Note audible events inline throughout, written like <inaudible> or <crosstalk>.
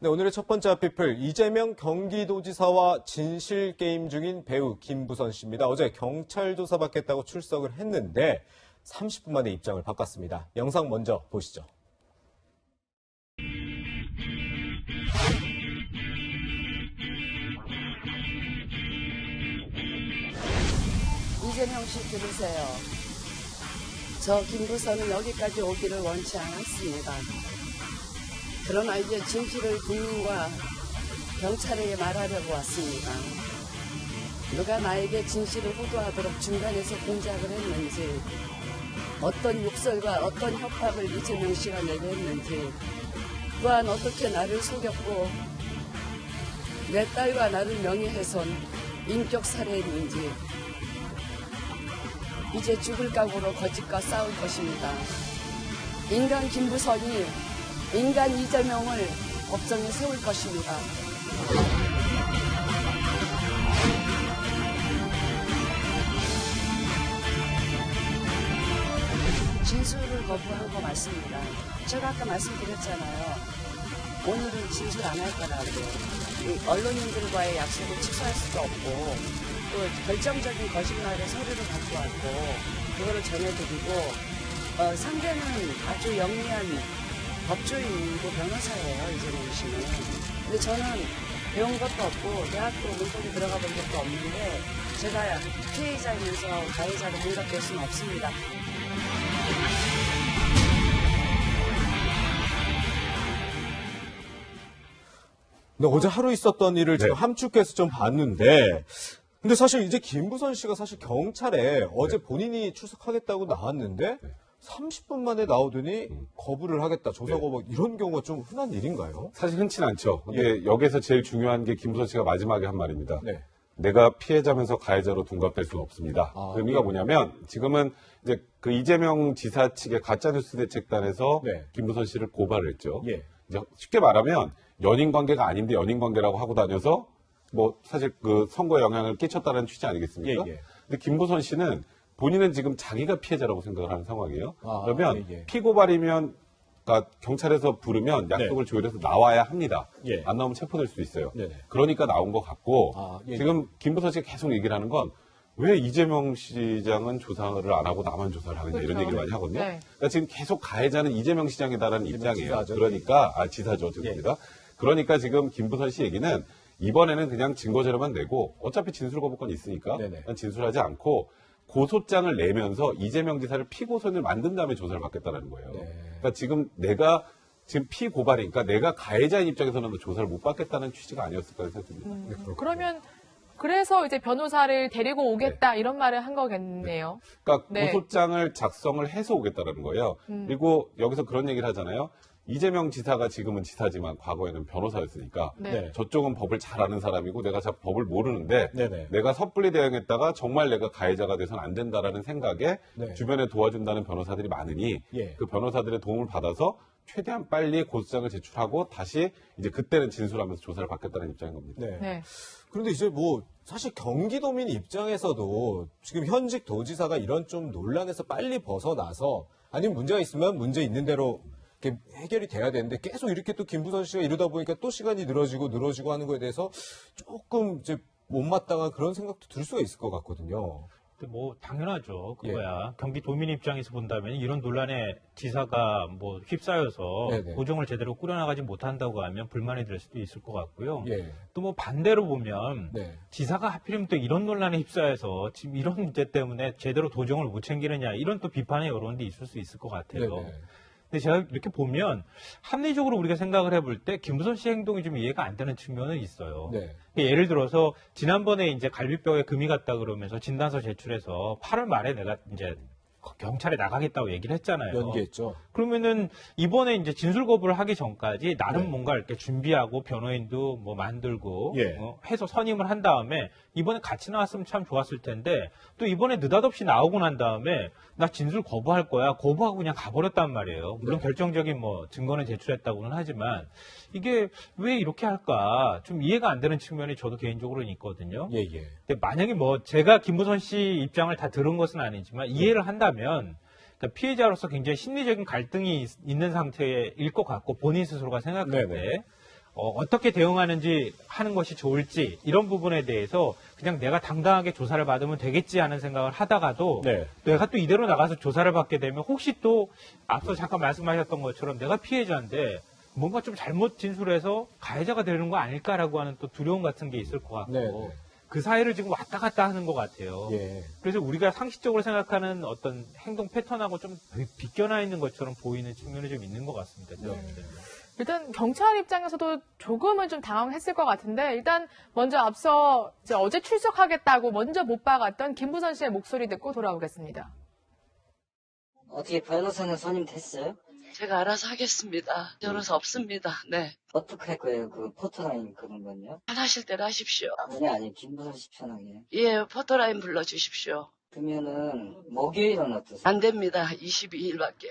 네, 오늘의 첫 번째 앞피플 이재명 경기도지사와 진실 게임 중인 배우 김부선 씨입니다. 어제 경찰 조사 받겠다고 출석을 했는데 30분 만에 입장을 바꿨습니다. 영상 먼저 보시죠. 이재명 씨 들으세요. 저 김부선은 여기까지 오기를 원치 않았습니다. 그러나 이제 진실을 국민과 경찰에게 말하려고 왔습니다. 누가 나에게 진실을 호도하도록 중간에서 공작을 했는지, 어떤 욕설과 어떤 협박을 이재명 씨가 내게 했는지, 또한 어떻게 나를 속였고, 내 딸과 나를 명예훼손, 인격 살해했는지, 이제 죽을 각오로 거짓과 싸울 것입니다. 인간 김부선이 인간 이재명을 법정에 세울 것입니다. 진술을 거부한 거 맞습니다. 제가 아까 말씀드렸잖아요. 오늘은 진술 안 할 거라고. 이 언론인들과의 약속을 취소할 수도 없고, 또 결정적인 거짓말의 서류를 갖고 왔고, 그거를 전해드리고, 어, 상대는 아주 영리한 법조인이고 변호사예요, 이재명 씨는. 근데 저는 배운 것도 없고, 대학도 문턱에 들어가 본 적도 없는데, 제가 피해자이면서 가해자로 생각될 수는 없습니다. 네, 어제 하루 있었던 일을 제가 함축해서 좀 봤는데, 근데 사실 이제 김부선 씨가 사실 경찰에 어제 본인이 출석하겠다고 나왔는데, 30분 만에 나오더니 거부를 하겠다, 조사 네. 거부, 이런 경우가 좀 흔한 일인가요? 사실 흔치는 않죠. 이게 여기서 제일 중요한 게 김부선 씨가 마지막에 한 말입니다. 네. 내가 피해자면서 가해자로 둔갑될 수는 없습니다. 아, 그 의미가 예. 뭐냐면 지금은 이제 그 이재명 지사 측의 가짜뉴스 대책단에서 네. 김부선 씨를 고발을 했죠. 예. 이제 쉽게 말하면 연인 관계가 아닌데 연인 관계라고 하고 다녀서 뭐 사실 그 선거에 영향을 끼쳤다는 취지 아니겠습니까? 예, 예. 근데 김부선 씨는 본인은 지금 자기가 피해자라고 생각을 하는 상황이에요. 아, 그러면 예, 예. 피고발이면 그러니까 경찰에서 부르면 약속을 조율해서 나와야 합니다. 예. 안 나오면 체포될 수도 있어요. 네네. 그러니까 나온 것 같고 아, 예, 지금 김부선 씨가 계속 얘기를 하는 건 왜 이재명 시장은 조사를 안 하고 나만 조사를 하느냐 이런 그렇죠. 얘기를 많이 하거든요. 네. 그러니까 지금 계속 가해자는 이재명 시장이다라는 이재명 입장이에요. 지사죠. 그러니까 아 지사죠, 죄송합니다. 그러니까 지금 김부선 씨 얘기는 이번에는 그냥 증거 자료만 내고 어차피 진술 거부권이 있으니까 진술하지 않고 고소장을 내면서 이재명 지사를 피고선을 만든 다음에 조사를 받겠다는 거예요. 네. 그러니까 지금 내가 지금 피고발이니까 내가 가해자인 입장에서는 조사를 못 받겠다는 취지가 아니었을까 생각됩니다. 네, 그렇군요. 그러면 그래서 이제 변호사를 데리고 오겠다 이런 말을 한 거겠네요. 그러니까 네. 고소장을 작성을 해서 오겠다라는 거예요. 음. 그리고 여기서 그런 얘기를 하잖아요. 이재명 지사가 지금은 지사지만 과거에는 변호사였으니까 네. 네. 저쪽은 법을 잘 아는 사람이고 내가 잘 법을 모르는데 네네. 내가 섣불리 대응했다가 정말 내가 가해자가 돼서는 안 된다라는 생각에 네. 주변에 도와준다는 변호사들이 많으니 예. 그 변호사들의 도움을 받아서 최대한 빨리 고소장을 제출하고 다시 이제 그때는 진술하면서 조사를 받겠다는 입장인 겁니다. 네. 네. 그런데 이제 뭐 사실 경기도민 입장에서도 지금 현직 도지사가 이런 좀 논란에서 빨리 벗어나서 아니면 문제가 있으면 문제 있는 대로 해결이 돼야 되는데 계속 이렇게 또 김부선 씨가 이러다 보니까 또 시간이 늘어지고 늘어지고 하는 거에 대해서 조금 이제 못마땅한 그런 생각도 들 수가 있을 것 같거든요. 뭐 당연하죠. 예. 그거야. 경기 도민 입장에서 본다면 이런 논란에 지사가 뭐 휩싸여서 네네. 고정을 제대로 꾸려나가지 못한다고 하면 불만이 들 수도 있을 것 같고요. 예. 또뭐 반대로 보면 네. 지사가 하필이면 또 이런 논란에 휩싸여서 지금 이런 문제 때문에 제대로 도정을 못 챙기느냐 이런 또 비판의 여론도 있을 수 있을 것 같아요. 네네. 근데 제가 이렇게 보면 합리적으로 우리가 생각을 해볼 때 김부선 씨 행동이 좀 이해가 안 되는 측면은 있어요. 네. 예를 들어서 지난번에 이제 갈비뼈에 금이 갔다 그러면서 진단서 제출해서 8월 말에 내가 이제 경찰에 나가겠다고 얘기를 했잖아요. 연기했죠. 그러면은 이번에 이제 진술 거부를 하기 전까지 나름 네. 뭔가 이렇게 준비하고 변호인도 뭐 만들고 예. 어, 해서 선임을 한 다음에 이번에 같이 나왔으면 참 좋았을 텐데 또 이번에 느닷없이 나오고 난 다음에 나 진술 거부할 거야 거부하고 그냥 가버렸단 말이에요. 물론 네. 결정적인 뭐 증거는 제출했다고는 하지만 이게 왜 이렇게 할까 좀 이해가 안 되는 측면이 저도 개인적으로는 있거든요. 예, 예. 근데 만약에 뭐 제가 김부선 씨 입장을 다 들은 것은 아니지만 이해를 한다면 그러니까 피해자로서 굉장히 심리적인 갈등이 있- 있는 상태일 것 같고 본인 스스로가 생각할 네네. 때 어, 떻게 대응하는지 하는 것이 좋을지 이런 부분에 대해서 그냥 내가 당당하게 조사를 받으면 되겠지 하는 생각을 하다가도 네. 내가 또 이대로 나가서 조사를 받게 되면 혹시 또 앞서 잠깐 말씀하셨던 것처럼 내가 피해자인데 뭔가 좀 잘못 진술해서 가해자가 되는 거 아닐까라고 하는 또 두려움 같은 게 있을 것 같고 네, 네. 그 사이를 지금 왔다 갔다 하는 것 같아요. 예. 그래서 우리가 상식적으로 생각하는 어떤 행동 패턴하고 좀 비껴나 있는 것처럼 보이는 측면이 좀 있는 것 같습니다. 때는. 일단 경찰 입장에서도 조금은 좀 당황했을 것 같은데 일단 먼저 앞서 이제 어제 출석하겠다고 먼저 못 박았던 김부선 씨의 목소리 듣고 돌아오겠습니다. 어떻게 변호사는 선임됐어요? 제가 알아서 하겠습니다. 변호사 없습니다. 네. 어떻게 할 거예요? 그 포토라인 그런 건요? 편하실 대로 하십시오. 아니 아니 김부선 씨 편하게. 예, 포토라인 불러주십시오. 그러면은 목요일은 어떠세요? 안 됩니다. 22일밖에.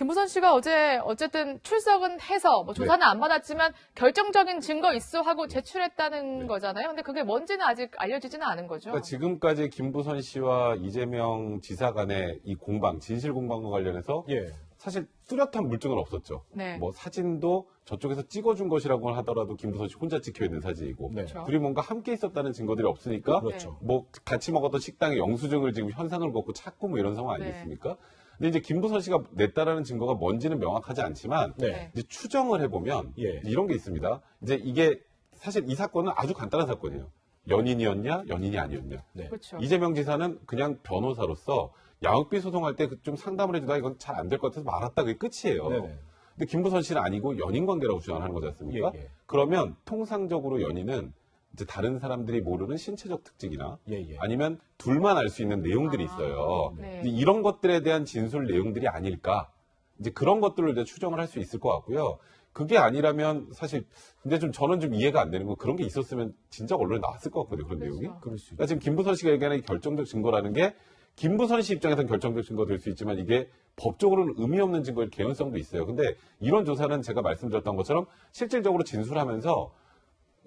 김부선 씨가 어제 어쨌든 출석은 해서 뭐 조사는 안 받았지만 결정적인 증거 있어 하고 제출했다는 거잖아요. 근데 그게 뭔지는 아직 알려지지는 않은 거죠. 그러니까 지금까지 김부선 씨와 이재명 지사 간의 이 공방, 진실 공방과 관련해서 예. 사실 뚜렷한 물증은 없었죠. 네. 뭐 사진도 저쪽에서 찍어준 것이라고 하더라도 김부선 씨 혼자 찍혀 있는 사진이고 네. 그렇죠. 둘이 뭔가 함께 있었다는 증거들이 없으니까 그렇죠. 뭐 같이 먹었던 식당의 영수증을 지금 현상을 걷고 찾고 뭐 이런 상황 네. 아니겠습니까? 근데 이제 김부선 씨가 냈다라는 증거가 뭔지는 명확하지 않지만 네. 이제 추정을 해보면 예. 이런 게 있습니다. 이제 이게 사실 이 사건은 아주 간단한 사건이에요. 연인이었냐, 연인이 아니었냐. 네. 그렇죠. 이재명 지사는 그냥 변호사로서 양육비 소송할 때 좀 상담을 해주다가 이건 잘 안 될 것 같아서 말았다 그게 끝이에요. 네네. 근데 김부선 씨는 아니고 연인 관계라고 주장하는 거지 않습니까? 예, 예. 그러면 통상적으로 연인은 이제 다른 사람들이 모르는 신체적 특징이나 예, 예. 아니면 둘만 알 수 있는 내용들이 아, 있어요. 네. 이제 이런 것들에 대한 진술 내용들이 아닐까. 이제 그런 것들을 이제 추정을 할 수 있을 것 같고요. 그게 아니라면 사실 근데 좀 저는 좀 이해가 안 되는 건 그런 게 있었으면 진짜 언론에 나왔을 것 같거든요. 그런 그렇죠. 내용이. 그러니까 지금 김부선 씨가 얘기하는 결정적 증거라는 게 김부선 씨 입장에서는 결정적 증거 될 수 있지만 이게 법적으로는 의미 없는 증거일 개연성도 있어요. 근데 이런 조사는 제가 말씀드렸던 것처럼 실질적으로 진술하면서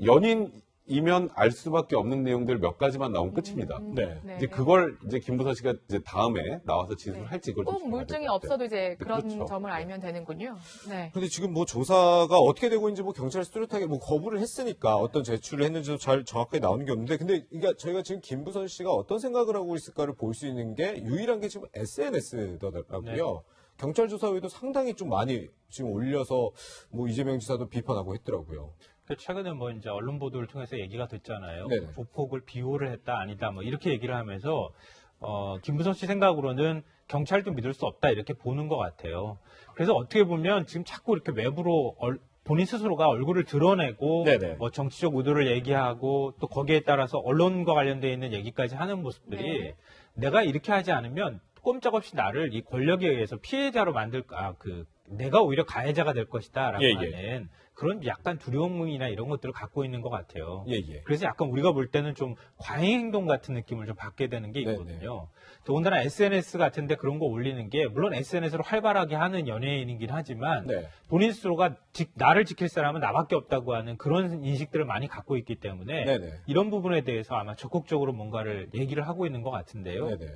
연인 이면 알 수밖에 없는 내용들 몇 가지만 나오면 끝입니다. 네. 네. 이제 그걸 이제 김부선 씨가 이제 다음에 나와서 진술할지 그걸 좀꼭 물증이 같아요. 없어도 이제 그런 그렇죠. 점을 알면 되는군요. 네. 근데 지금 뭐 조사가 어떻게 되고 있는지 뭐 경찰에서 뚜렷하게 뭐 거부를 했으니까 어떤 제출을 했는지도 잘 정확하게 나오는 게 없는데 근데 이게 저희가 지금 김부선 씨가 어떤 생각을 하고 있을까를 볼 수 있는 게 유일한 게 지금 SNS더라고요. 경찰 조사 외에도 상당히 좀 많이 지금 올려서 뭐 이재명 지사도 비판하고 했더라고요. 그 최근에 뭐 이제 언론 보도를 통해서 얘기가 됐잖아요. 네네. 조폭을 비호를 했다 아니다 뭐 이렇게 얘기를 하면서 어, 김부선 씨 생각으로는 경찰도 믿을 수 없다 이렇게 보는 것 같아요. 그래서 어떻게 보면 지금 자꾸 이렇게 외부로 얼- 본인 스스로가 얼굴을 드러내고 네네. 뭐 정치적 의도를 얘기하고 또 거기에 따라서 언론과 관련돼 있는 얘기까지 하는 모습들이 네. 내가 이렇게 하지 않으면 꼼짝없이 나를 이 권력에 의해서 피해자로 만들 아그 내가 오히려 가해자가 될 것이다라고 예, 예. 하는 그런 약간 두려움이나 이런 것들을 갖고 있는 것 같아요. 예, 예. 그래서 약간 우리가 볼 때는 좀 과잉 행동 같은 느낌을 좀 받게 되는 게. 있거든요. 더군다나 SNS 같은데 그런 거 올리는 게 물론 SNS로 활발하게 하는 연예인이긴 하지만 네. 본인 스스로가 지- 나를 지킬 사람은 나밖에 없다고 하는 그런 인식들을 많이 갖고 있기 때문에 네네. 이런 부분에 대해서 아마 적극적으로 뭔가를 얘기를 하고 있는 것 같은데요. 네네.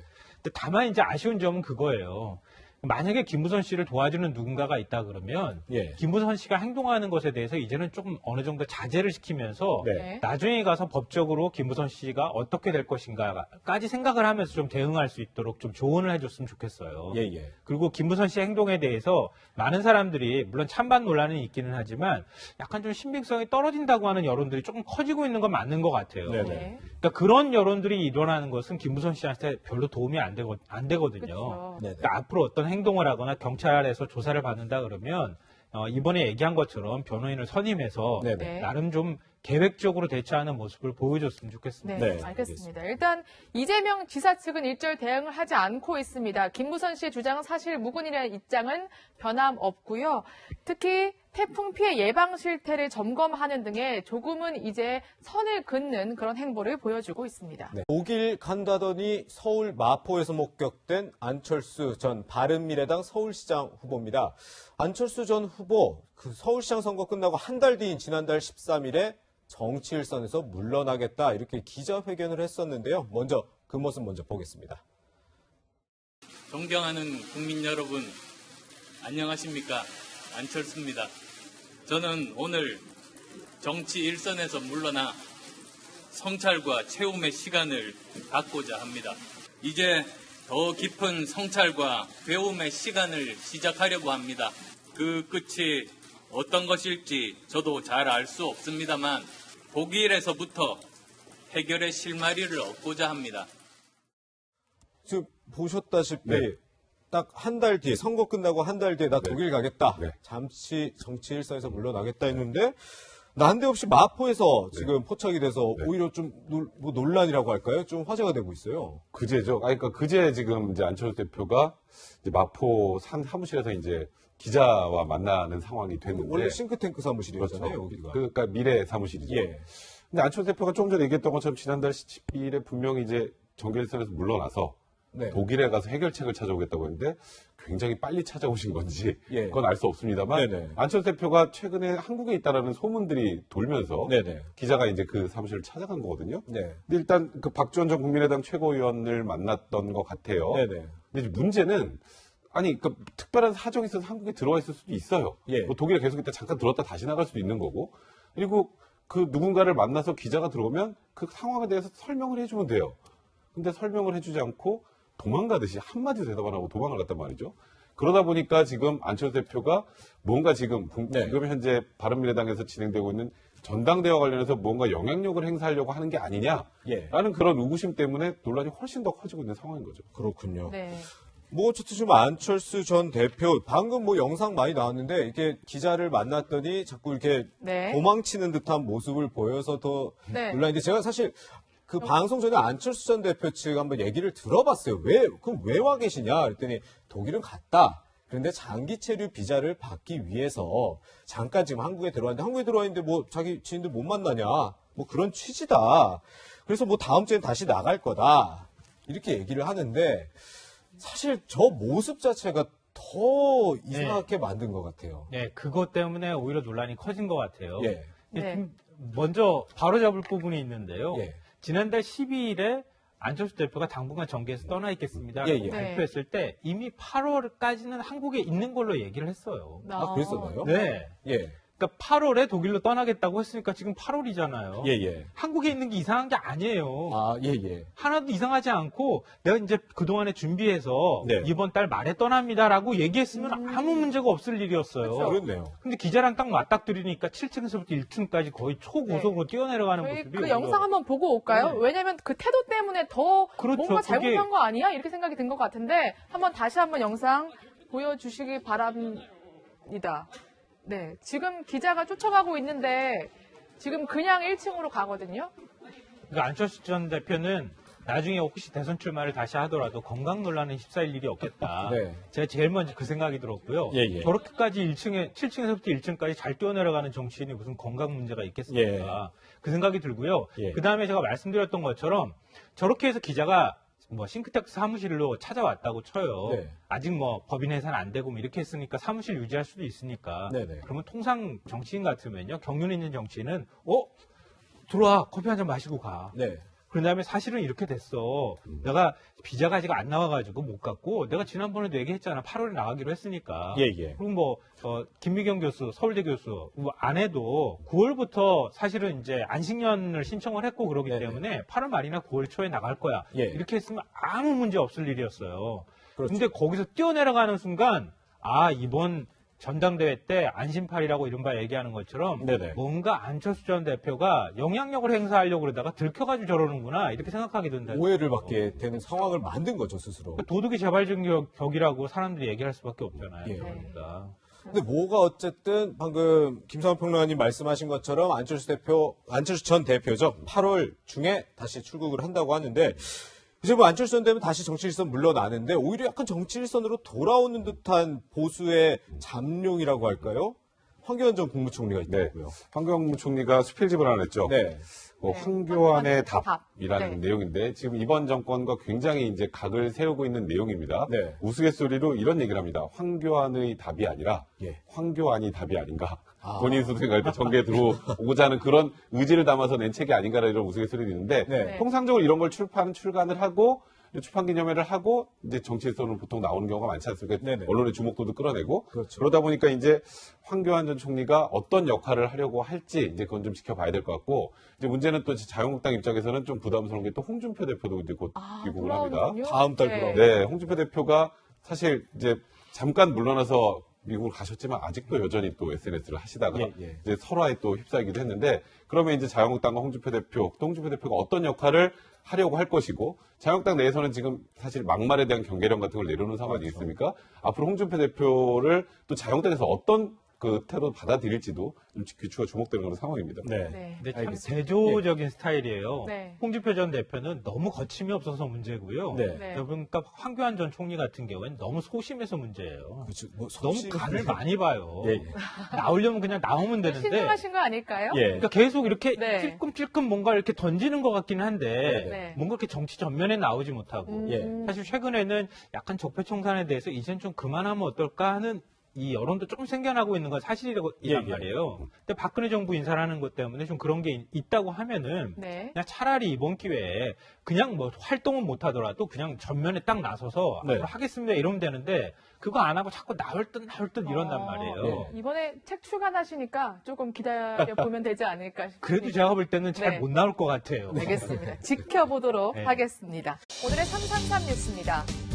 다만 이제 아쉬운 점은 그거예요. 만약에 김부선 씨를 도와주는 누군가가 있다 그러면 예. 김부선 씨가 행동하는 것에 대해서 이제는 조금 어느 정도 자제를 시키면서 네. 네. 나중에 가서 법적으로 김부선 씨가 어떻게 될 것인가까지 생각을 하면서 좀 대응할 수 있도록 좀 조언을 해줬으면 좋겠어요. 예, 예. 그리고 김부선 씨의 행동에 대해서 많은 사람들이 물론 찬반 논란은 있기는 하지만 약간 좀 신빙성이 떨어진다고 하는 여론들이 조금 커지고 있는 건 맞는 것 같아요. 네네. 네. 그러니까 그런 여론들이 일어나는 것은 김부선 씨한테 별로 도움이 안, 되거, 안 되거든요. 그러니까 앞으로 어떤 행 동을 하거나 경찰에서 조사를 받는다 그러면 어, 이번에 얘기한 것처럼 변호인을 선임해서 네네. 네. 나름 좀 계획적으로 대처하는 모습을 보여줬으면 좋겠습니다. 네, 네, 알겠습니다. 일단 이재명 지사 측은 일절 대응을 하지 않고 있습니다. 김부선 씨의 주장은 사실 무근이라는 입장은 변함없고요. 특히 태풍 피해 예방 실태를 점검하는 등의 조금은 이제 선을 긋는 그런 행보를 보여주고 있습니다. 네. 독일 간다더니 서울 마포에서 목격된 안철수 전 바른미래당 서울시장 후보입니다. 안철수 전 후보 그 서울시장 선거 끝나고 한 달 뒤인 지난달 13일에 정치 일선에서 물러나겠다 이렇게 기자회견을 했었는데요. 먼저 그 모습 먼저 보겠습니다. 존경하는 국민 여러분, 안녕하십니까. 안철수입니다. 저는 오늘 정치 일선에서 물러나 성찰과 체험의 시간을 갖고자 합니다. 이제 더 깊은 성찰과 배움의 시간을 시작하려고 합니다. 그 끝이 어떤 것일지 저도 잘 알 수 없습니다만 독일에서부터 해결의 실마리를 얻고자 합니다. 지금 보셨다시피 네. 딱 한 달 뒤에 선거 끝나고 한 달 뒤에 나 네. 독일 가겠다. 네. 잠시 정치 일선에서 물러나겠다 했는데 난데없이 마포에서 네. 지금 포착이 돼서 네. 오히려 좀 논, 뭐 논란이라고 할까요? 좀 화제가 되고 있어요. 그제죠. 아, 그러니까 그제 지금 이제 안철수 대표가 이제 마포 산 사무실에서 이제 기자와 만나는 상황이 됐는데. 원래 싱크탱크 사무실이었잖아요, 그렇죠. 여기가. 그, 그러니까 미래 사무실이죠. 예. 근데 안철수 대표가 조금 전에 얘기했던 것처럼 지난달 17일에 분명히 이제 정계일선에서 물러나서 네. 독일에 가서 해결책을 찾아오겠다고 했는데 굉장히 빨리 찾아오신 건지 예. 그건 알 수 없습니다만 네네. 안철수 대표가 최근에 한국에 있다라는 소문들이 돌면서 네네. 기자가 이제 그 사무실을 찾아간 거거든요. 네. 근데 일단 그 박지원 전 국민의당 최고위원을 만났던 것 같아요. 네네. 근데 문제는 아니 그 특별한 사정이 있어서 한국에 들어와 있을 수도 있어요. 예. 뭐 독일에 계속 있다 잠깐 들었다 다시 나갈 수도 있는 거고. 그리고 그 누군가를 만나서 기자가 들어오면 그 상황에 대해서 설명을 해주면 돼요. 근데 설명을 해주지 않고 도망가듯이 한마디 대답 안 하고 도망을 갔단 말이죠. 그러다 보니까 지금 안철수 대표가 뭔가 지금 국- 네. 지금 현재 바른미래당에서 진행되고 있는 전당대와 관련해서 뭔가 영향력을 행사하려고 하는 게 아니냐라는 예. 그런 의구심 때문에 논란이 훨씬 더 커지고 있는 상황인 거죠. 그렇군요. 네. 뭐 어쨌든 지금 안철수 전 대표 방금 뭐 영상 많이 나왔는데 이게 기자를 만났더니 자꾸 이렇게 네. 도망치는 듯한 모습을 보여서 더 네. 논란인데 제가 사실 그 방송 전에 안철수 전 대표 측 한번 얘기를 들어봤어요. 왜 그럼 왜 와 계시냐 그랬더니 독일은 갔다. 그런데 장기 체류 비자를 받기 위해서 잠깐 지금 한국에 들어왔는데 한국에 들어왔는데 뭐 자기 지인들 못 만나냐 뭐 그런 취지다. 그래서 뭐 다음 주엔 다시 나갈 거다 이렇게 얘기를 하는데 사실 저 모습 자체가 더 이상하게 만든 것 같아요. 네, 그것 때문에 오히려 논란이 커진 것 같아요. 예. 네. 좀 먼저 바로잡을 부분이 있는데요. 예. 지난달 12일에 안철수 대표가 당분간 정계에서 떠나 있겠습니다. 예, 예. 발표했을 때 이미 8월까지는 한국에 있는 걸로 얘기를 했어요. 아, 그랬었나요? 네. 예. 그러니까 8월에 독일로 떠나겠다고 했으니까 지금 8월이잖아요. 예, 예. 한국에 있는 게 이상한 게 아니에요. 아, 예, 예. 하나도 이상하지 않고 내가 이제 그동안에 준비해서 네. 이번 달 말에 떠납니다라고 얘기했으면 아무 문제가 없을 일이었어요. 그렇네요. 근데 기자랑 딱 맞닥뜨리니까 7층에서부터 1층까지 거의 초고속으로 뛰어내려가는 저희 모습이 그 영상 한번 보고 올까요? 네. 왜냐면 그 태도 때문에 더 그렇죠. 뭔가 그게- 잘못한 거 아니야? 이렇게 생각이 든 것 같은데 한번 다시 한번 영상 보여주시기 바랍니다. 네, 지금 기자가 쫓아가고 있는데 지금 그냥 1층으로 가거든요. 그러니까 안철수 전 대표는 나중에 혹시 대선 출마를 다시 하더라도 건강 논란에 휩싸일 일이 없겠다. <laughs> 네. 제가 제일 먼저 그 생각이 들었고요. 예, 예. 저렇게까지 1층에 7층에서부터 1층까지 잘 뛰어내려가는 정치인이 무슨 건강 문제가 있겠습니까? 그 생각이 들고요. 예. 그 다음에 제가 말씀드렸던 것처럼 저렇게 해서 기자가 뭐 싱크텍스 사무실로 찾아왔다고 쳐요. 네. 아직 뭐 법인 해산 안 되고 뭐 이렇게 했으니까 사무실 유지할 수도 있으니까. 네네. 그러면 통상 정치인 같으면요. 경륜 있는 정치인은 어 들어와 커피 한 잔 마시고 가. 네. 그런 다음에 사실은 이렇게 됐어. 내가 비자가 아직 안 나와가지고 못 갔고, 내가 지난번에도 얘기했잖아. 8월에 나가기로 했으니까. 예, 예. 그리고 뭐, 어, 김미경 교수, 서울대 교수, 뭐 아내도 9월부터 사실은 이제 안식년을 신청을 했고 그러기 네네. 때문에 8월 말이나 9월 초에 나갈 거야. 예. 이렇게 했으면 아무 문제 없을 일이었어요. 그렇죠. 근데 거기서 뛰어내려가는 순간, 아, 이번 전당대회 때 안심팔이라고 이른바 얘기하는 것처럼 네네. 뭔가 안철수 전 대표가 영향력을 행사하려고 그러다가 들켜가지고 저러는구나 이렇게 생각하게 된다. 오해를 받게 되는 상황을 만든 거죠, 스스로. 그러니까 도덕의 재발적격이라고 사람들이 얘기할 수밖에 없잖아요. 예. 그러니까. 근데 뭐가 어쨌든 방금 김상훈 평론가님 말씀하신 것처럼 안철수 대표, 안철수 전 대표죠. 8월 중에 다시 출국을 한다고 하는데 이제 뭐 안철수 전 대표는 다시 정치일선 물러나는데 오히려 약간 정치일선으로 돌아오는 듯한 보수의 잠룡이라고 할까요? 황교안 전 국무총리가 네. 있더라고요. 황교안 총리가 수필집을 하나 냈죠. 네. 뭐 네. 황교안의 답. 답이라는 네. 내용인데 지금 이번 정권과 굉장히 이제 각을 세우고 있는 내용입니다. 네. 우스갯소리로 이런 얘기를 합니다. 황교안의 답이 아니라 예. 황교안이 답이 아닌가. 아. 본인 스스로 생각할 때 정계에 들어오고자 하는 그런 의지를 담아서 낸 책이 아닌가라는 이런 우스갯소리도 있는데 네. 통상적으로 이런 걸 출판, 출간을 하고 출판 기념회를 하고 이제 정치에서는 보통 나오는 경우가 많지 않습니까? 네네. 언론의 주목도도 끌어내고 그렇죠. 그러다 보니까 이제 황교안 전 총리가 어떤 역할을 하려고 할지 이제 그건 좀 지켜봐야 될 것 같고 이제 문제는 또 자유한국당 입장에서는 좀 부담스러운 게 또 홍준표 대표도 이제 곧 아, 귀국을 합니다. 다음 달 네. 돌아옵니다. 네, 홍준표 대표가 사실 이제 잠깐 물러나서 미국을 가셨지만 아직도 여전히 또 SNS를 하시다가 예, 예. 이제 설화에 또 휩싸이기도 했는데 그러면 이제 자유한국당과 홍준표 대표, 또 홍준표 대표가 어떤 역할을 하려고 할 것이고 자유한국당 내에서는 지금 사실 막말에 대한 경계령 같은 걸 내려놓은 상황이 그렇죠. 있습니까? 앞으로 홍준표 대표를 또 자유한국당에서 어떤 그 태도 받아들일지도 좀 귀추가 주목되는 그런 상황입니다. 네. 네. 근데 참 알겠습니다. 대조적인 스타일이에요. 네. 홍준표 전 대표는 너무 거침이 없어서 문제고요. 네. 네. 그러니까 황교안 전 총리 같은 경우에는 너무 소심해서 문제예요. 그렇죠. 뭐 너무 소심- 간을 많이 봐요. 예, 예. 나오려면 그냥 나오면 되는데. 신중하신 거 아닐까요? 예. 그러니까 계속 이렇게 네. 찔끔찔끔 뭔가 이렇게 던지는 것 같긴 한데 네. 뭔가 이렇게 정치 전면에 나오지 못하고 음. 예. 사실 최근에는 약간 적폐청산에 대해서 이젠 좀 그만하면 어떨까 하는 이 여론도 조금 생겨나고 있는 건 사실이란 예, 예. 말이에요. 근데 박근혜 정부 인사를 하는 것 때문에 좀 그런 게 있- 있다고 하면은 네. 그냥 차라리 이번 기회에 그냥 뭐 활동은 못 하더라도 그냥 전면에 딱 나서서 네. 앞으로 하겠습니다 이러면 되는데 그거 안 하고 자꾸 나올 듯 나올 듯 이런단 어, 말이에요. 이번에 책 출간하시니까 조금 기다려 <laughs> 보면 되지 않을까 싶습니다. 그래도 제가 볼 때는 잘 네. 못 나올 것 같아요. 알겠습니다. 지켜보도록 네. 하겠습니다. 오늘의 333 뉴스입니다.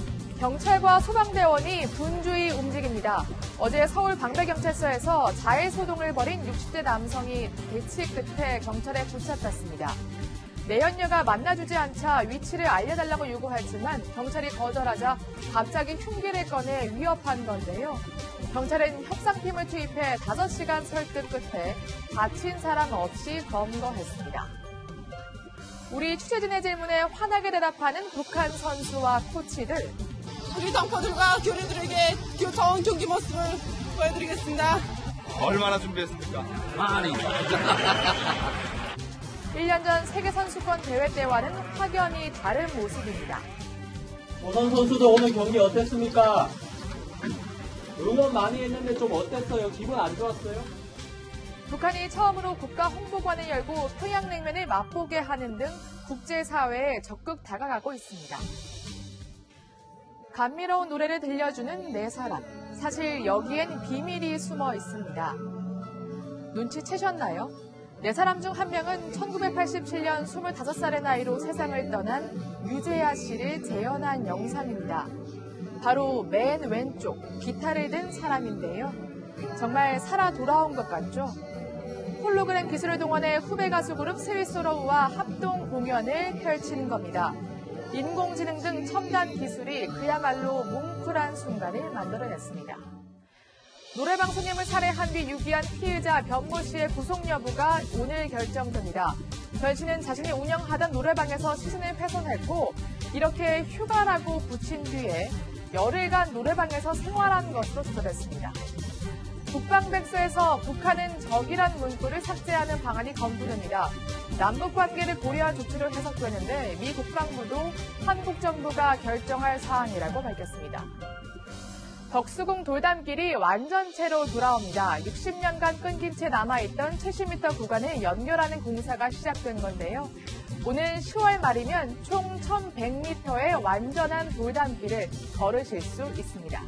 경찰과 소방대원이 분주히 움직입니다. 어제 서울 방배경찰서에서 자해 소동을 벌인 60대 남성이 대치 끝에 경찰에 붙잡혔습니다. 내연녀가 만나주지 않자 위치를 알려달라고 요구했지만 경찰이 거절하자 갑자기 흉기를 꺼내 위협한 건데요. 경찰은 협상팀을 투입해 5시간 설득 끝에 다친 사람 없이 검거했습니다. 우리 취재진의 질문에 환하게 대답하는 북한 선수와 코치들. 우리 덩퍼들과 교류들에게 좋은 경기 모습을 보여드리겠습니다. 얼마나 준비했습니까? 많이. <laughs> 1년 전 세계선수권 대회 때와는 확연히 다른 모습입니다. 오선 선수도 오늘 경기 어땠습니까? 응원 많이 했는데 좀 어땠어요? 기분 안 좋았어요? 북한이 처음으로 국가 홍보관을 열고 평양냉면을 맛보게 하는 등 국제사회에 적극 다가가고 있습니다. 감미로운 노래를 들려주는 네 사람. 사실 여기엔 비밀이 숨어 있습니다. 눈치채셨나요? 네 사람 중 한 명은 1987년 25살의 나이로 세상을 떠난 유재하 씨를 재현한 영상입니다. 바로 맨 왼쪽 기타를 든 사람인데요. 정말 살아 돌아온 것 같죠? 홀로그램 기술을 동원해 후배 가수 그룹 스위스로우와 합동 공연을 펼치는 겁니다. 인공지능 등 첨단 기술이 그야말로 뭉클한 순간을 만들어냈습니다. 노래방 손님을 살해한 뒤 유기한 피의자 변모 씨의 구속 여부가 오늘 결정됩니다. 변 씨는 자신이 운영하던 노래방에서 시신을 훼손했고 이렇게 휴가라고 붙인 뒤에 열흘간 노래방에서 생활한 것으로 조사됐습니다. 북방백서에서 북한은 적이란 문구를 삭제하는 방안이 검토됩니다. 남북 관계를 고려한 조치로 해석되는데 미 국방부도 한국 정부가 결정할 사항이라고 밝혔습니다. 덕수궁 돌담길이 완전체로 돌아옵니다. 60년간 끊긴 채 남아있던 70m 구간을 연결하는 공사가 시작된 건데요. 오늘 10월 말이면 총 1100m의 완전한 돌담길을 걸으실 수 있습니다.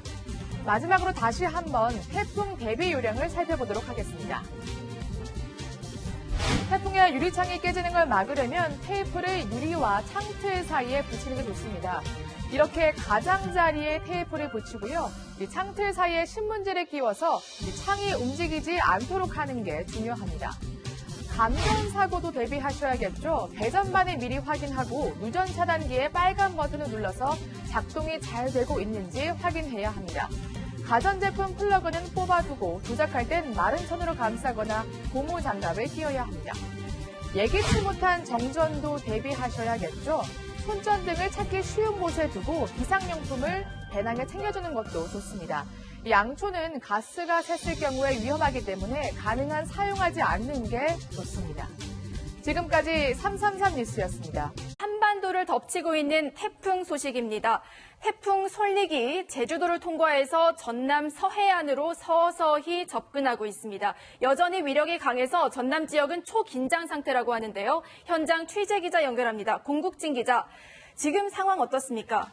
마지막으로 다시 한번 태풍 대비 요령을 살펴보도록 하겠습니다. 태풍의 유리창이 깨지는 걸 막으려면 테이프를 유리와 창틀 사이에 붙이는 게 좋습니다. 이렇게 가장자리에 테이프를 붙이고요. 이 창틀 사이에 신문지를 끼워서 이 창이 움직이지 않도록 하는 게 중요합니다. 감전 사고도 대비하셔야겠죠. 배전반을 미리 확인하고 누전 차단기에 빨간 버튼을 눌러서 작동이 잘 되고 있는지 확인해야 합니다. 가전제품 플러그는 뽑아두고 조작할 땐 마른 천으로 감싸거나 고무 장갑을 끼워야 합니다. 예기치 못한 정전도 대비하셔야겠죠. 손전 등을 찾기 쉬운 곳에 두고 비상용품을 배낭에 챙겨주는 것도 좋습니다. 이 양초는 가스가 샜을 경우에 위험하기 때문에 가능한 사용하지 않는 게 좋습니다. 지금까지 333 뉴스였습니다. 한반도를 덮치고 있는 태풍 소식입니다. 태풍 솔릭이 제주도를 통과해서 전남 서해안으로 서서히 접근하고 있습니다. 여전히 위력이 강해서 전남 지역은 초긴장 상태라고 하는데요. 현장 취재 기자 연결합니다. 공국진 기자. 지금 상황 어떻습니까?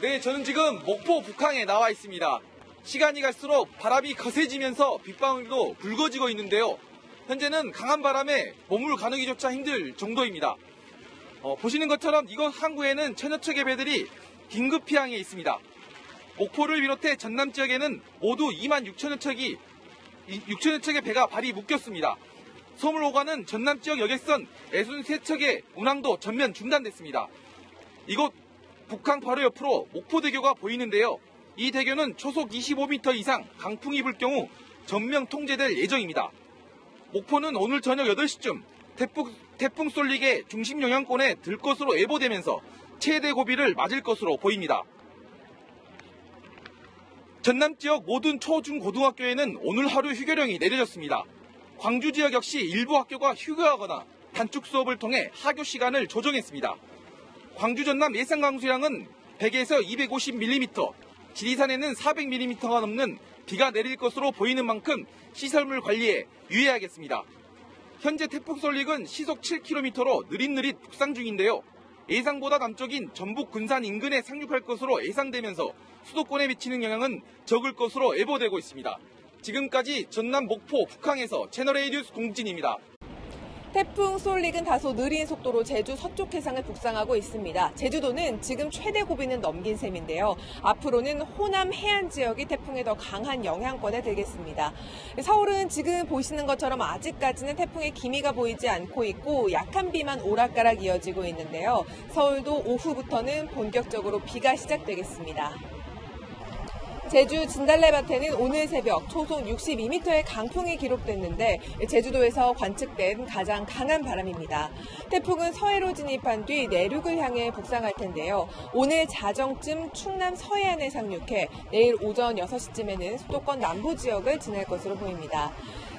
네, 저는 지금 목포 북항에 나와 있습니다. 시간이 갈수록 바람이 거세지면서 빗방울도 붉어지고 있는데요. 현재는 강한 바람에 몸을 가누기조차 힘들 정도입니다. 어, 보시는 것처럼 이곳 항구에는 천여 척의 배들이 긴급 피항에 있습니다. 목포를 비롯해 전남 지역에는 모두 2만 6천여 척이 6천여 척의 배가 발이 묶였습니다. 소물 오가는 전남 지역 여객선 63척의 운항도 전면 중단됐습니다. 이곳 북항 바로 옆으로 목포대교가 보이는데요. 이 대교는 초속 25m 이상 강풍이 불 경우 전면 통제될 예정입니다. 목포는 오늘 저녁 8시쯤 태풍, 태풍 쏠릭의 중심 영향권에 들 것으로 예보되면서 최대 고비를 맞을 것으로 보입니다. 전남 지역 모든 초, 중, 고등학교에는 오늘 하루 휴교령이 내려졌습니다. 광주 지역 역시 일부 학교가 휴교하거나 단축 수업을 통해 하교 시간을 조정했습니다. 광주 전남 예상 강수량은 100에서 250mm, 지리산에는 400mm가 넘는 비가 내릴 것으로 보이는 만큼 시설물 관리에 유의해야겠습니다. 현재 태풍 솔릭은 시속 7km로 느릿느릿 북상 중인데요. 예상보다 남쪽인 전북 군산 인근에 상륙할 것으로 예상되면서 수도권에 미치는 영향은 적을 것으로 예보되고 있습니다. 지금까지 전남 목포 북항에서 채널A 뉴스 공진입니다. 태풍 솔릭은 다소 느린 속도로 제주 서쪽 해상을 북상하고 있습니다. 제주도는 지금 최대 고비는 넘긴 셈인데요. 앞으로는 호남 해안 지역이 태풍의 더 강한 영향권에 들겠습니다. 서울은 지금 보시는 것처럼 아직까지는 태풍의 기미가 보이지 않고 있고 약한 비만 오락가락 이어지고 있는데요. 서울도 오후부터는 본격적으로 비가 시작되겠습니다. 제주 진달래밭에는 오늘 새벽 초속 62m의 강풍이 기록됐는데 제주도에서 관측된 가장 강한 바람입니다. 태풍은 서해로 진입한 뒤 내륙을 향해 북상할 텐데요. 오늘 자정쯤 충남 서해안에 상륙해 내일 오전 6시쯤에는 수도권 남부 지역을 지날 것으로 보입니다.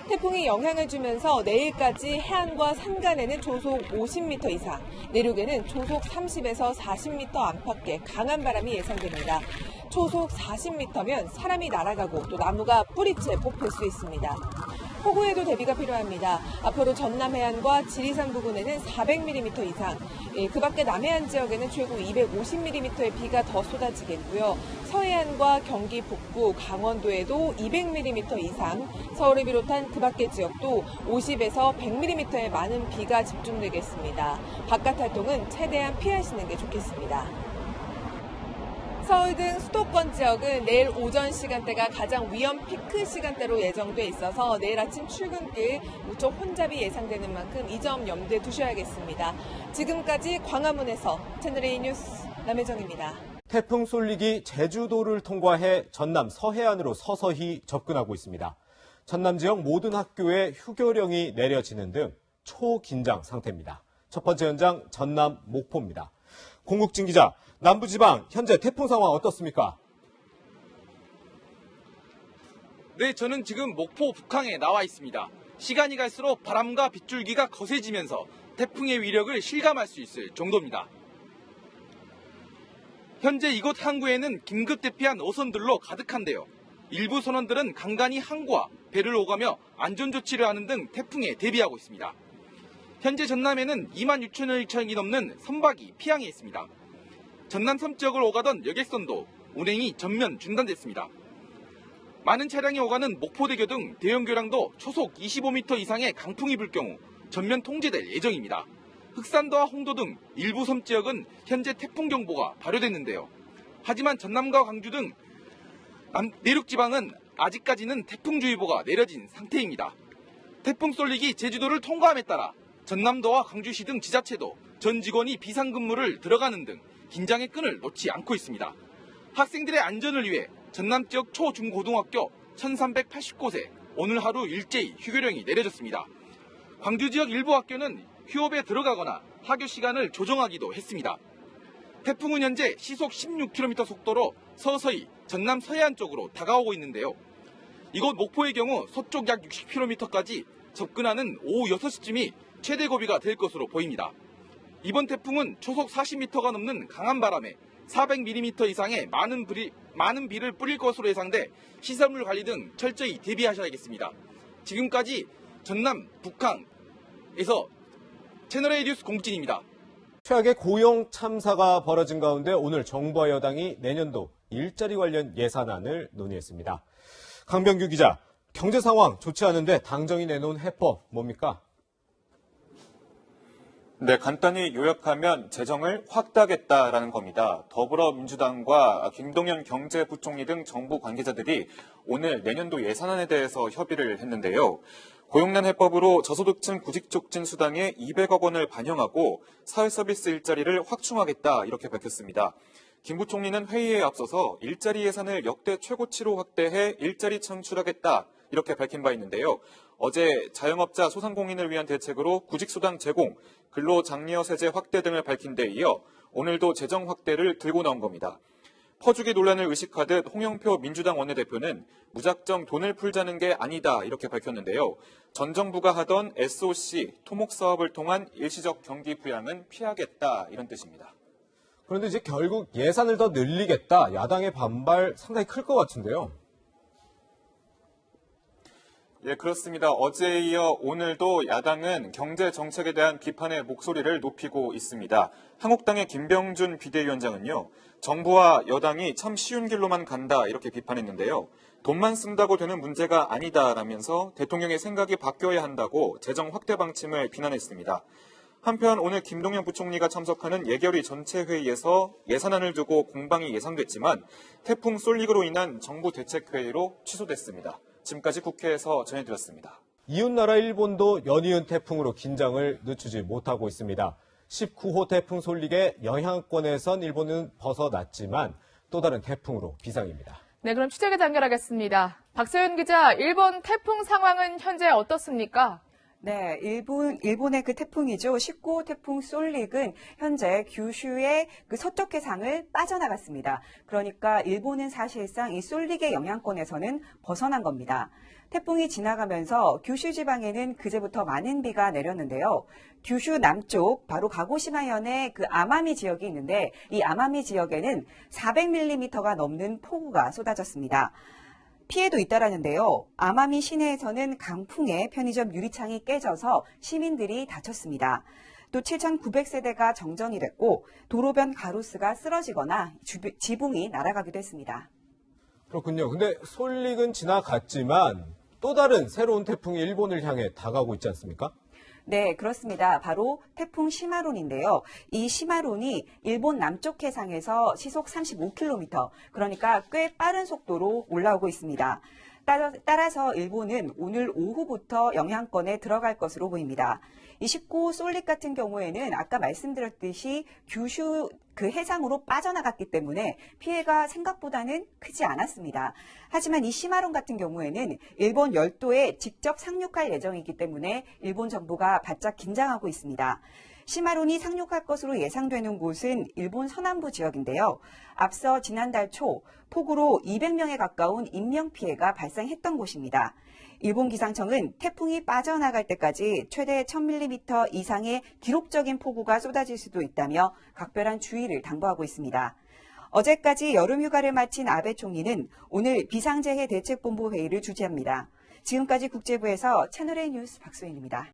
태풍이 영향을 주면서 내일까지 해안과 산간에는 초속 50m 이상, 내륙에는 초속 30에서 40m 안팎의 강한 바람이 예상됩니다. 초속 40m면 사람이 날아가고 또 나무가 뿌리채 뽑힐 수 있습니다. 폭우에도 대비가 필요합니다. 앞으로 전남 해안과 지리산 부근에는 400mm 이상, 예, 그 밖에 남해안 지역에는 최고 250mm의 비가 더 쏟아지겠고요. 서해안과 경기 북부, 강원도에도 200mm 이상, 서울을 비롯한 그 밖의 지역도 50에서 100mm의 많은 비가 집중되겠습니다. 바깥 활동은 최대한 피하시는 게 좋겠습니다. 서울 등 수도권 지역은 내일 오전 시간대가 가장 위험 피크 시간대로 예정돼 있어서 내일 아침 출근길 무척 혼잡이 예상되는 만큼 이 점 염두에 두셔야겠습니다. 지금까지 광화문에서 채널A 뉴스 남혜정입니다. 태풍 쏠릭이 제주도를 통과해 전남 서해안으로 서서히 접근하고 있습니다. 전남 지역 모든 학교에 휴교령이 내려지는 등 초긴장 상태입니다. 첫 번째 현장 전남 목포입니다. 공국진 기자, 남부지방 현재 태풍 상황 어떻습니까? 네, 저는 지금 목포 북항에 나와 있습니다. 시간이 갈수록 바람과 빗줄기가 거세지면서 태풍의 위력을 실감할 수 있을 정도입니다. 현재 이곳 항구에는 긴급 대피한 어선들로 가득한데요. 일부 선원들은 간간히 항구와 배를 오가며 안전조치를 하는 등 태풍에 대비하고 있습니다. 현재 전남에는 2만 6천여 척이 넘는 선박이 피항해 있습니다. 전남 섬지역을 오가던 여객선도 운행이 전면 중단됐습니다. 많은 차량이 오가는 목포대교 등 대형 교량도 초속 25m 이상의 강풍이 불 경우 전면 통제될 예정입니다. 흑산도와 홍도 등 일부 섬 지역은 현재 태풍 경보가 발효됐는데요. 하지만 전남과 광주 등 남- 내륙 지방은 아직까지는 태풍주의보가 내려진 상태입니다. 태풍 쏠릭이 제주도를 통과함에 따라 전남도와 광주시 등 지자체도 전 직원이 비상근무를 들어가는 등 긴장의 끈을 놓지 않고 있습니다. 학생들의 안전을 위해 전남 지역 초, 중, 고등학교 1380곳에 오늘 하루 일제히 휴교령이 내려졌습니다. 광주 지역 일부 학교는 휴업에 들어가거나 하교 시간을 조정하기도 했습니다. 태풍은 현재 시속 16km 속도로 서서히 전남 서해안 쪽으로 다가오고 있는데요. 이곳 목포의 경우 서쪽 약 60km까지 접근하는 오후 6시쯤이 최대 고비가 될 것으로 보입니다. 이번 태풍은 초속 40m가 넘는 강한 바람에 400mm 이상의 많은, 비리, 많은 비를 뿌릴 것으로 예상돼 시설물 관리 등 철저히 대비하셔야겠습니다. 지금까지 전남, 북한에서 채널A 뉴스 공진입니다. 최악의 고용 참사가 벌어진 가운데 오늘 정부와 여당이 내년도 일자리 관련 예산안을 논의했습니다. 강병규 기자, 경제 상황 좋지 않은데 당정이 내놓은 해법 뭡니까? 네, 간단히 요약하면 재정을 확대하겠다라는 겁니다. 더불어민주당과 김동연 경제부총리 등 정부 관계자들이 오늘 내년도 예산안에 대해서 협의를 했는데요. 고용난 해법으로 저소득층 구직촉진 수당에 200억 원을 반영하고 사회서비스 일자리를 확충하겠다 이렇게 밝혔습니다. 김 부총리는 회의에 앞서서 일자리 예산을 역대 최고치로 확대해 일자리 창출하겠다 이렇게 밝힌 바 있는데요. 어제 자영업자 소상공인을 위한 대책으로 구직수당 제공, 근로장려 세제 확대 등을 밝힌 데 이어 오늘도 재정 확대를 들고 나온 겁니다. 퍼주기 논란을 의식하듯 홍영표 민주당 원내대표는 무작정 돈을 풀자는 게 아니다 이렇게 밝혔는데요. 전 정부가 하던 SOC 토목 사업을 통한 일시적 경기 부양은 피하겠다 이런 뜻입니다. 그런데 이제 결국 예산을 더 늘리겠다. 야당의 반발 상당히 클 것 같은데요. 예, 그렇습니다. 어제에 이어 오늘도 야당은 경제 정책에 대한 비판의 목소리를 높이고 있습니다. 한국당의 김병준 비대위원장은요, 정부와 여당이 참 쉬운 길로만 간다 이렇게 비판했는데요. 돈만 쓴다고 되는 문제가 아니다라면서 대통령의 생각이 바뀌어야 한다고 재정 확대 방침을 비난했습니다. 한편 오늘 김동연 부총리가 참석하는 예결위 전체 회의에서 예산안을 두고 공방이 예상됐지만 태풍 쏠릭으로 인한 정부 대책 회의로 취소됐습니다. 지금까지 국회에서 전해드렸습니다. 이웃나라 일본도 연이은 태풍으로 긴장을 늦추지 못하고 있습니다. 19호 태풍 솔릭의 영향권에선 일본은 벗어났지만 또 다른 태풍으로 비상입니다. 네, 그럼 취재에 연결하겠습니다. 박서윤 기자, 일본 태풍 상황은 현재 어떻습니까? 네, 일본, 일본의 그 태풍이죠. 19호 태풍 솔릭은 현재 규슈의 그 서쪽 해상을 빠져나갔습니다. 그러니까 일본은 사실상 이 솔릭의 영향권에서는 벗어난 겁니다. 태풍이 지나가면서 규슈 지방에는 그제부터 많은 비가 내렸는데요. 규슈 남쪽 바로 가고시마현의 그 아마미 지역이 있는데 이 아마미 지역에는 400mm가 넘는 폭우가 쏟아졌습니다. 피해도 잇따랐는데요. 아마미 시내에서는 강풍에 편의점 유리창이 깨져서 시민들이 다쳤습니다. 또 7,900세대가 정전이 됐고 도로변 가로수가 쓰러지거나 지붕이 날아가기도 했습니다. 그렇군요. 근데 솔릭은 지나갔지만 또 다른 새로운 태풍이 일본을 향해 다가오고 있지 않습니까? 네, 그렇습니다. 바로 태풍 시마론인데요. 이 시마론이 일본 남쪽 해상에서 시속 35km, 그러니까 꽤 빠른 속도로 올라오고 있습니다. 따라- 따라서 일본은 오늘 오후부터 영향권에 들어갈 것으로 보입니다. 이 19호 솔릭 같은 경우에는 아까 말씀드렸듯이 규슈 그 해상으로 빠져나갔기 때문에 피해가 생각보다는 크지 않았습니다. 하지만 이 시마론 같은 경우에는 일본 열도에 직접 상륙할 예정이기 때문에 일본 정부가 바짝 긴장하고 있습니다. 시마론이 상륙할 것으로 예상되는 곳은 일본 서남부 지역인데요. 앞서 지난달 초 폭우로 200명에 가까운 인명피해가 발생했던 곳입니다. 일본 기상청은 태풍이 빠져나갈 때까지 최대 1000mm 이상의 기록적인 폭우가 쏟아질 수도 있다며 각별한 주의를 당부하고 있습니다. 어제까지 여름 휴가를 마친 아베 총리는 오늘 비상재해 대책본부 회의를 주재합니다. 지금까지 국제부에서 채널A 뉴스 박소연입니다.